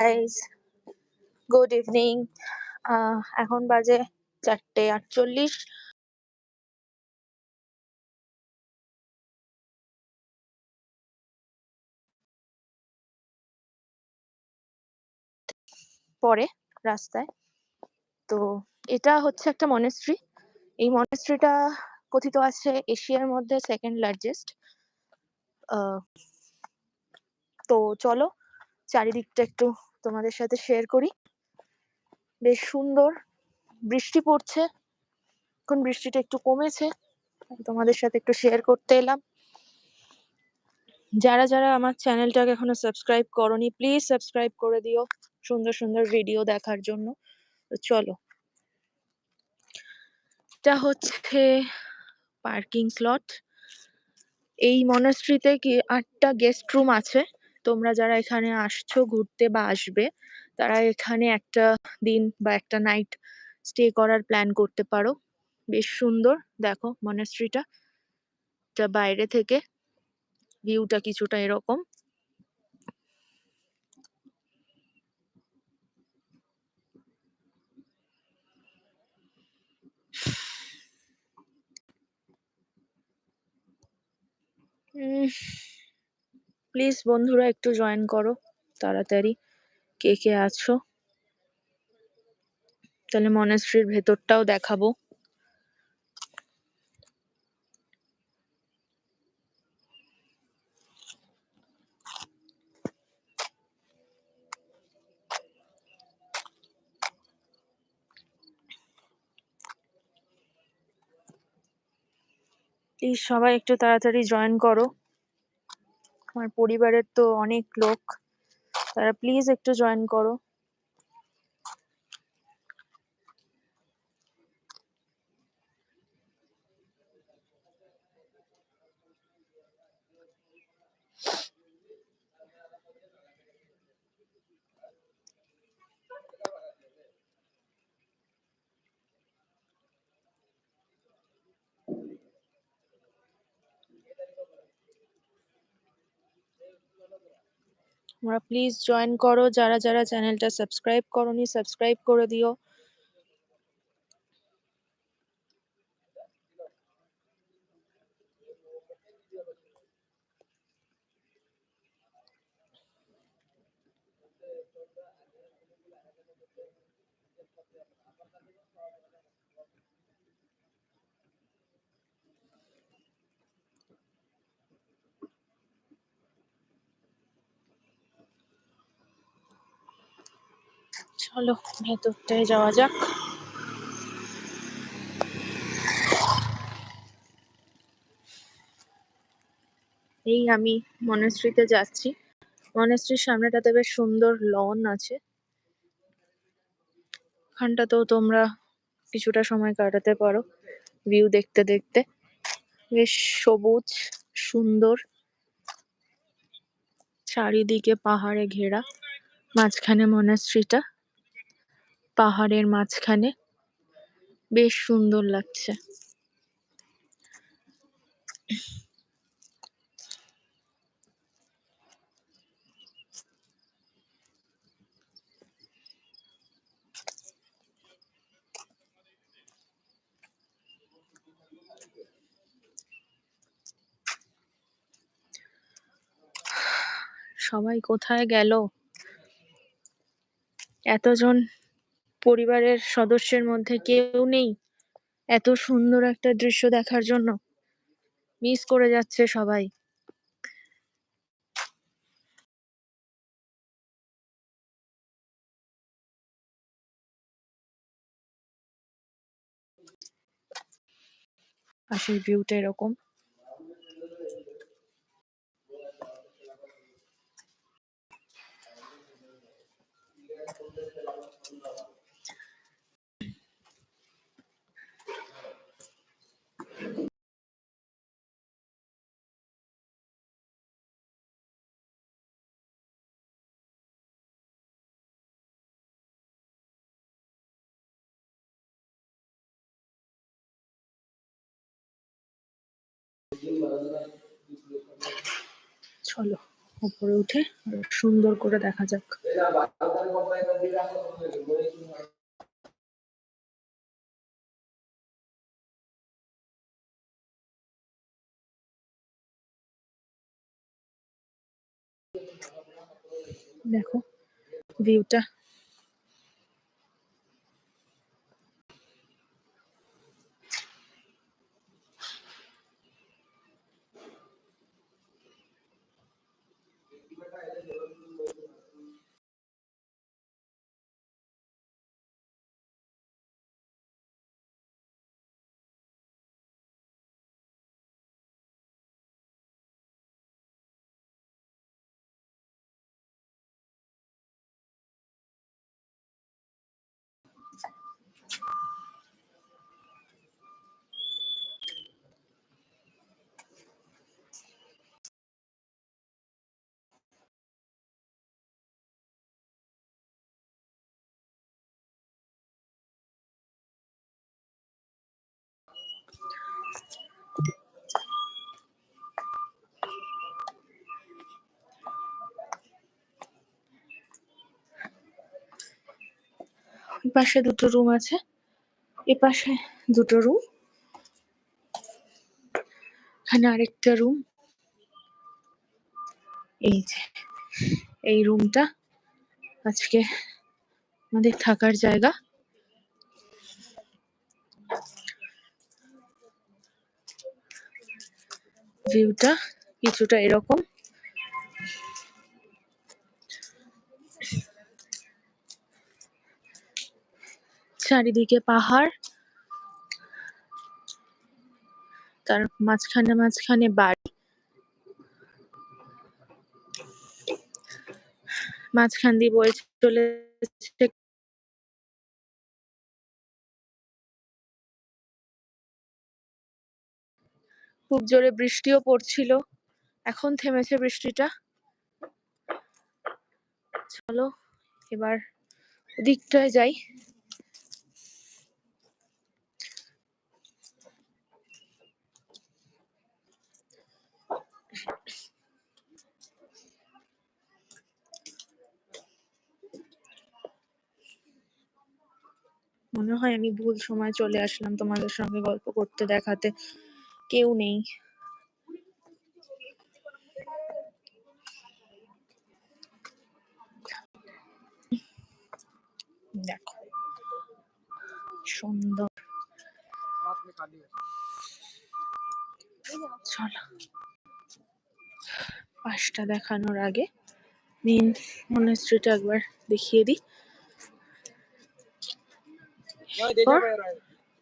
Guys good evening এখন বাজে চারটে আটচল্লিশ। পরে রাস্তায়। তো এটা হচ্ছে একটা মনেস্ট্রি এই মনেস্ট্রিটা কথিত আছে এশিয়ার মধ্যে সেকেন্ড লার্জেস্ট তো চলো চারিদিকটা একটু তোমাদের সাথে শেয়ার করি। বেশ সুন্দর বৃষ্টি পড়ছে। এখন বৃষ্টিটা একটু কমেছে। তোমাদের সাথে একটু শেয়ার করতে এলাম। যারা যারা আমার চ্যানেলটাকে এখনও সাবস্ক্রাইব করনি প্লিজ সাবস্ক্রাইব করে দিও সুন্দর সুন্দর ভিডিও দেখার জন্য। তো চলো। এটা হচ্ছে পার্কিং স্লট এই মনাস্ট্রিতে কি আটটা গেস্ট রুম আছে। তোমরা যারা এখানে আসছো ঘুরতে বা আসবে, তারা এখানে একটা দিন বা একটা নাইট স্টে করার প্ল্যান করতে পারো। বেশ সুন্দর। দেখো মনাস্ট্রিটা এটা বাইরে থেকে ভিউটা কিছুটা এরকম। প্লিজ বন্ধুরা, একটু জয়েন করো, তাড়াতাড়ি। কে কে আছো? তাহলে মনেস্ট্রির ভেতরটাও দেখাবো। প্লিজ সবাই একটু তাড়াতাড়ি জয়েন করো। আমার পরিবারের তো অনেক লোক তারা প্লিজ একটু জয়েন করো। তোমরা প্লিজ জয়েন করো। যারা যারা চ্যানেলটা সাবস্ক্রাইব করনি সাবস্ক্রাইব করে দিও। চলো ভেতরটায় যাওয়া যাক। এই আমি মনেস্ট্রিতে যাচ্ছি। মনেস্ট্রির সামনেটাতে বেশ সুন্দর লন আছে। এখানটাতেও তোমরা কিছুটা সময় কাটাতে পারো, ভিউ দেখতে দেখতে। বেশ সবুজ, সুন্দর। চারিদিকে পাহাড়ে ঘেরা, মাঝখানে মনাস্ট্রিটা পাহাড়ের মাঝখানে। বেশ সুন্দর লাগছে। সবাই কোথায় গেল? এতজন পরিবারের সদস্যের মধ্যে কেউ নেই। এত সুন্দর একটা দৃশ্য দেখার জন্য। মিস করে যাচ্ছে সবাই। পাশের ভিউটা এরকম। চলো উপরে উঠে সুন্দর করে দেখা যাক। দেখো ভিউটা পাশে দুটো রুম আছে। এ পাশে দুটো রুম এখানে আরেকটা রুম এই যে, এই রুমটা আজকে আমাদের থাকার জায়গা। ভিউটা কিছুটা এরকম। চারিদিকে পাহাড়। তার মাঝখানে মাঝখানে বাড়ি। মাঝখান দিয়ে বয়ে চলেছে খুব জোরে বৃষ্টিও পড়ছিল। এখন থেমেছে বৃষ্টিটা। চলো, এবার ওদিকটায় যাই। মনে হয় আমি ভুল সময় চলে আসলাম তোমাদের সঙ্গে গল্প করতে দেখাতে। কেউ নেই। দেখো। সুন্দর। চলো। পাশটা দেখানোর আগে মেন মনেস্ট্রিটা একবার দেখিয়ে দিই।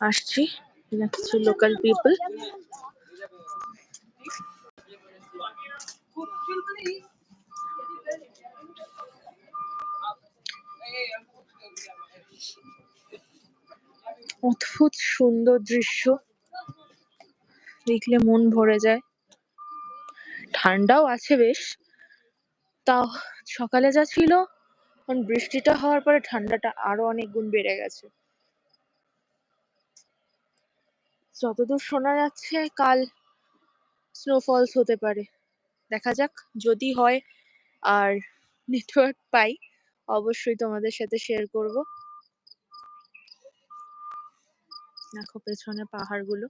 আসছি কিছু লোকাল পিপল অদ্ভুত সুন্দর দৃশ্য। দেখলে মন ভরে যায়। ঠান্ডাও আছে বেশ। তাও সকালে যা ছিল, এখন বৃষ্টিটা হওয়ার পরে ঠান্ডাটা আরও অনেক গুণ বেড়ে গেছে। যতদূর শোনা যাচ্ছে, কাল স্নোফলস হতে পারে। দেখা যাক, যদি হয় আর নেটওয়ার্ক পাই, অবশ্যই তোমাদের সাথে শেয়ার করব। দেখো পেছনে পাহাড়গুলো,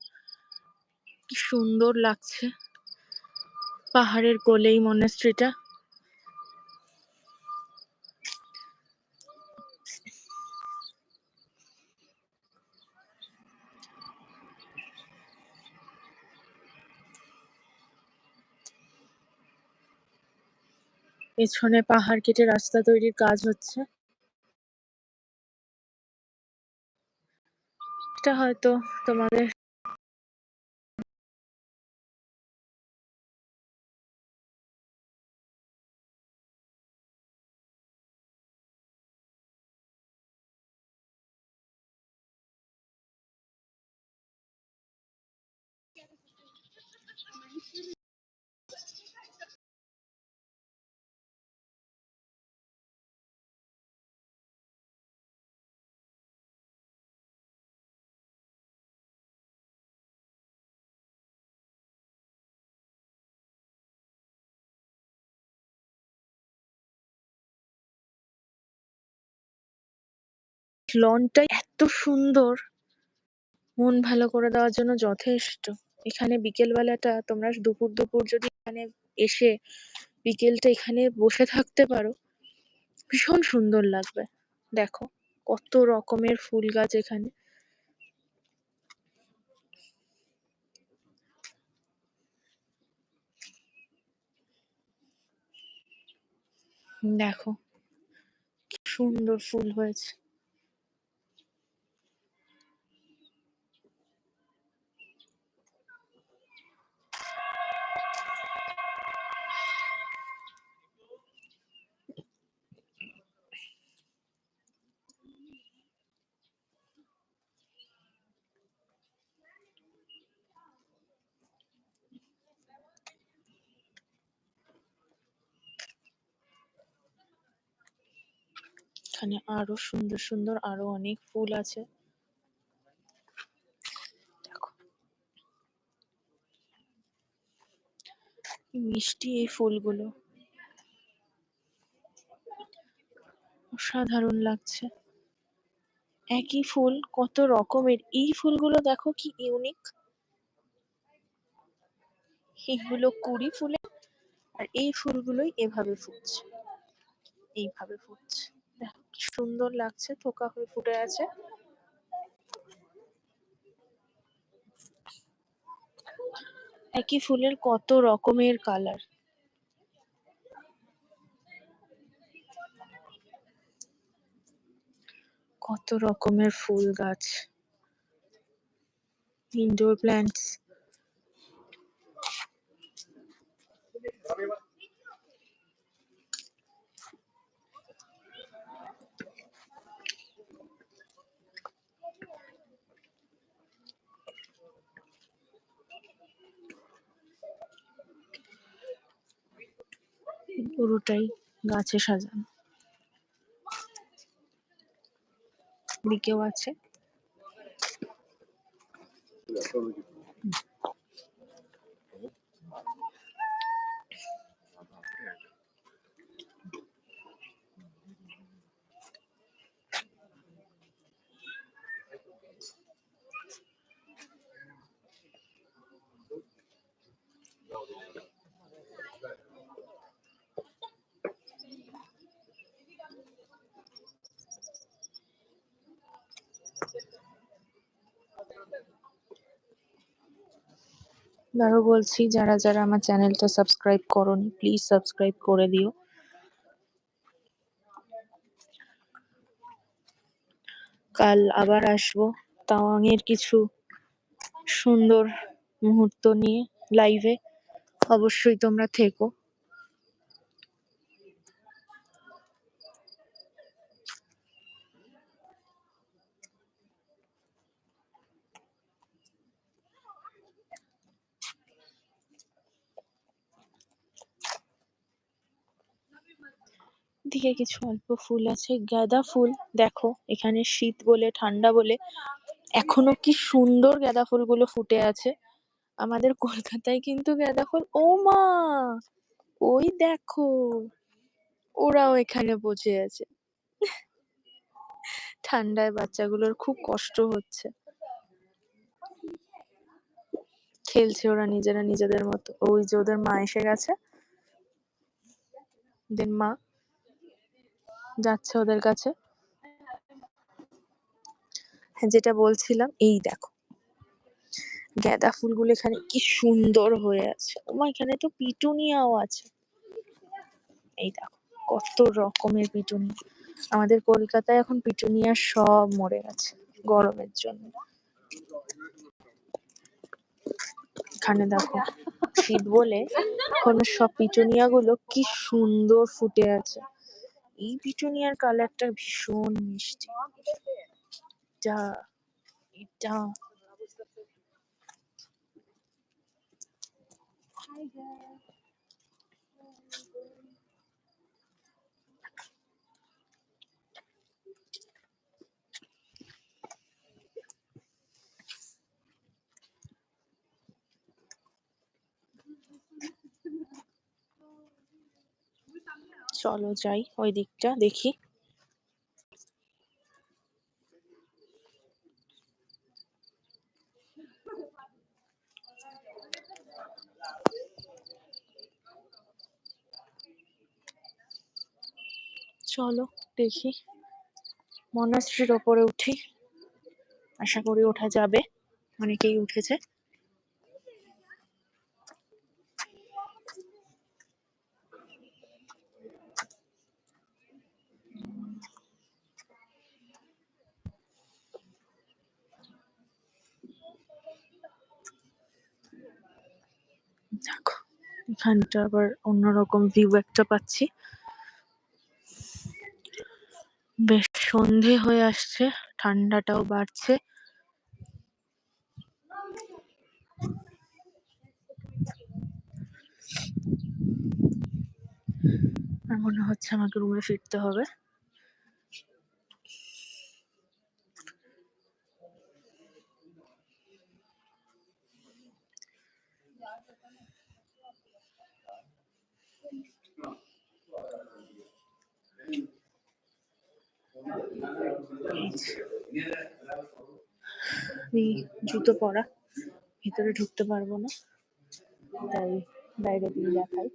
কি সুন্দর লাগছে। পাহাড়ের কোলে কোলেই মনেস্ট্রিটা পেছনে পাহাড় কেটে রাস্তা তৈরির কাজ হচ্ছে। এটা হয়তো তোমাদের লনটা এত সুন্দর। মন ভালো করে দেওয়ার জন্য যথেষ্ট। এখানে বিকেল বেলাটা তোমরা দুপুর দুপুর যদি এখানে এসে বিকেলটা এখানে বসে থাকতে পারো, ভীষণ সুন্দর লাগবে। দেখো, কত রকমের ফুল গাছ এখানে। দেখো সুন্দর ফুল হয়েছে। এখানে আরও সুন্দর সুন্দর আরও অনেক ফুল আছে। মিষ্টি এই ফুলগুলো। অসাধারণ লাগছে। একই ফুল, কত রকমের। এই ফুলগুলো দেখো কি ইউনিক এগুলো কুড়ি ফুলে আর এই ফুলগুলোই এভাবে ফুটছে। এইভাবে ফুটছে। সুন্দর লাগছে, থোকা হয়ে ফুটে আছে। একই ফুলের কত রকমের কালার। কত রকমের ফুল গাছ। ইনডোর প্ল্যান্টস পুরোটাই গাছে সাজানো। দিকেও আছে। আবারও বলছি, যারা যারা আমার চ্যানেলটা সাবস্ক্রাইব করোনি প্লিজ সাবস্ক্রাইব করে দিও। কাল আবার আসব এর কিছু সুন্দর মুহূর্ত নিয়ে লাইভে অবশ্যই তোমরা থেকো। দিকে কিছু অল্প ফুল আছে। গাঁদা ফুল, দেখো, এখানে শীত বলে, ঠান্ডা বলে, এখনও কি সুন্দর গাঁদা ফুলগুলো ফুটে আছে। আমাদের কলকাতায় কিন্তু গাঁদা ফুল, ও মা! ওই দেখো, ওরাও এখানে বসে আছে। ঠান্ডায় বাচ্চাগুলোর খুব কষ্ট হচ্ছে। খেলছে ওরা নিজেরা নিজেদের মতো। ওই যে ওদের মা এসে গেছে। ওদের মা যাচ্ছে ওদের কাছে। হ্যাঁ যেটা বলছিলাম, এই দেখো। গাঁদা ফুলগুলো এখানে কি সুন্দর হয়ে আছে। ওমা এখানে তো পিটুনিয়াও আছে। এই দেখো, কত রকমের পিটুনিয়া আমাদের কলকাতায় এখন পিটুনিয়া সব মরে গেছে, গরমের জন্য। এখানে দেখো, শীত বলে এখন সব পিটুনিয়া গুলো কি সুন্দর ফুটে আছে। এই পিটুনিয়ার কালারটা ভীষণ মিষ্টি। এটা এটা। চলো যাই ওই দিকটা, দেখি। চলো দেখি। মনাশ্রীর ওপরে উঠি। আশা করি ওঠা যাবে। অনেকেই উঠেছে। দেখো, এখানটা আবার অন্যরকম ভিউ একটা পাচ্ছি। বেশ সন্ধে হয়ে আসছে, ঠান্ডাটাও বাড়ছে। মনে হচ্ছে আমাকে রুমে ফিরতে হবে। এই জুতো পরা ভিতরে ঢুকতে পারব না তাই বাইরে দিয়ে দেখাই।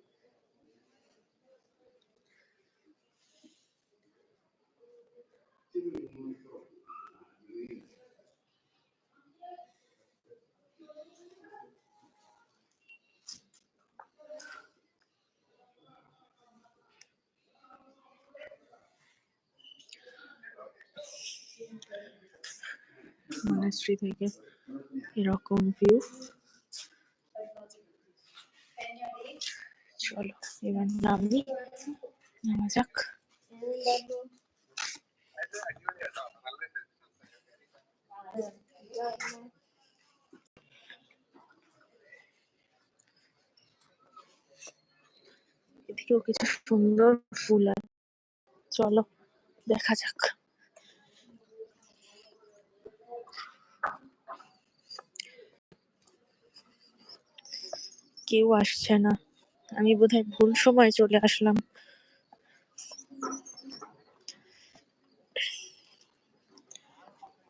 মনাস্ট্রি থেকে এরকম ভিউ চলো, এবার নামি, নামা যাক। এদিকেও কিছু সুন্দর ফুল আছে। চলো, দেখা যাক। কেউ আসছে না। আমি বোধহয় ভুল সময় চলে আসলাম।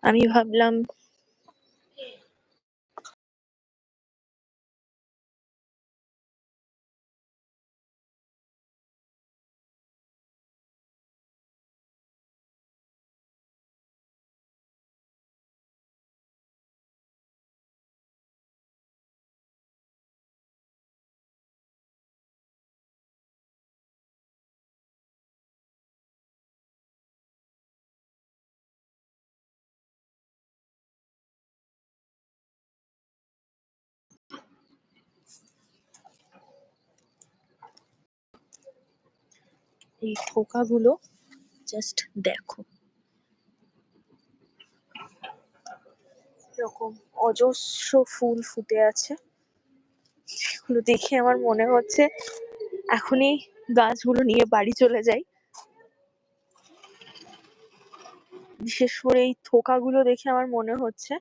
আমি ভাবলাম এই থোকাগুলো জাস্ট দেখো। এরকম অজস্র ফুল ফুটে আছে। এগুলো দেখে আমার মনে হচ্ছে এখনই গাছগুলো নিয়ে বাড়ি চলে যাই। বিশেষ করে এই থোকাগুলো দেখে আমার মনে হচ্ছে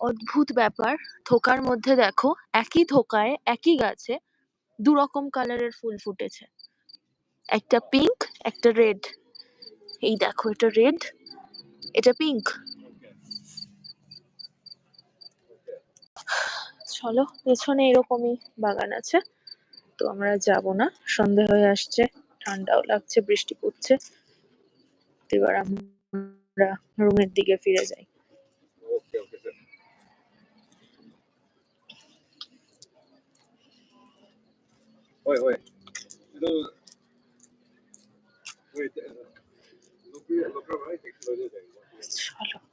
অদ্ভুত ব্যাপার। থোকার মধ্যে দেখো, একই থোকায় একই গাছে দু রকম কালারের ফুল ফুটেছে। একটা পিঙ্ক একটা রেড এই দেখো এটা রেড এটা পিঙ্ক চলো পেছনে এরকমই বাগান আছে। তো আমরা যাব না সন্ধে হয়ে আসছে ঠান্ডাও লাগছে বৃষ্টি পড়ছে। এবার আমরা রুমের দিকে ফিরে যাই। Okay, okay, Solo.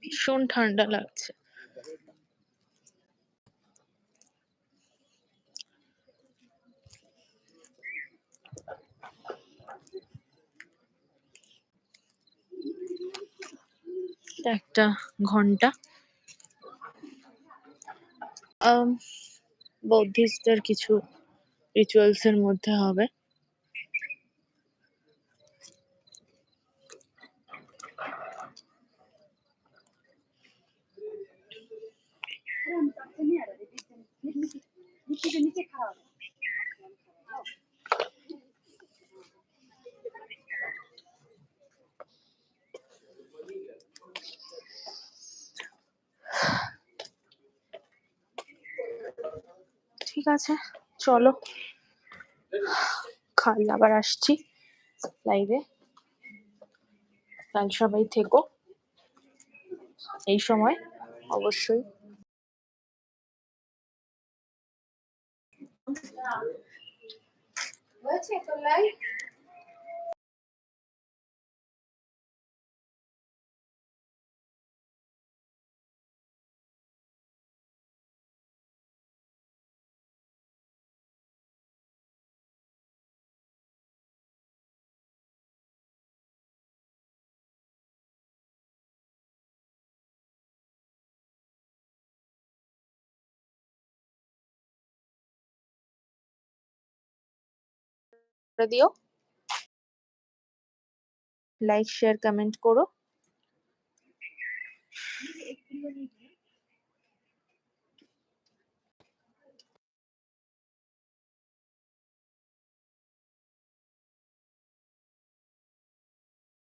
ভীষণ ঠান্ডা লাগছে। এটা একটা ঘণ্টা। আম বৌদ্ধিস্টদের কিছু রিচুয়ালস এর মধ্যে হবে। আছে? চলো। কাল আবার আসছি লাইভে কাল সবাই থেকো। এই সময় অবশ্যই করে দিও। লাইক শেয়ার কমেন্ট করো।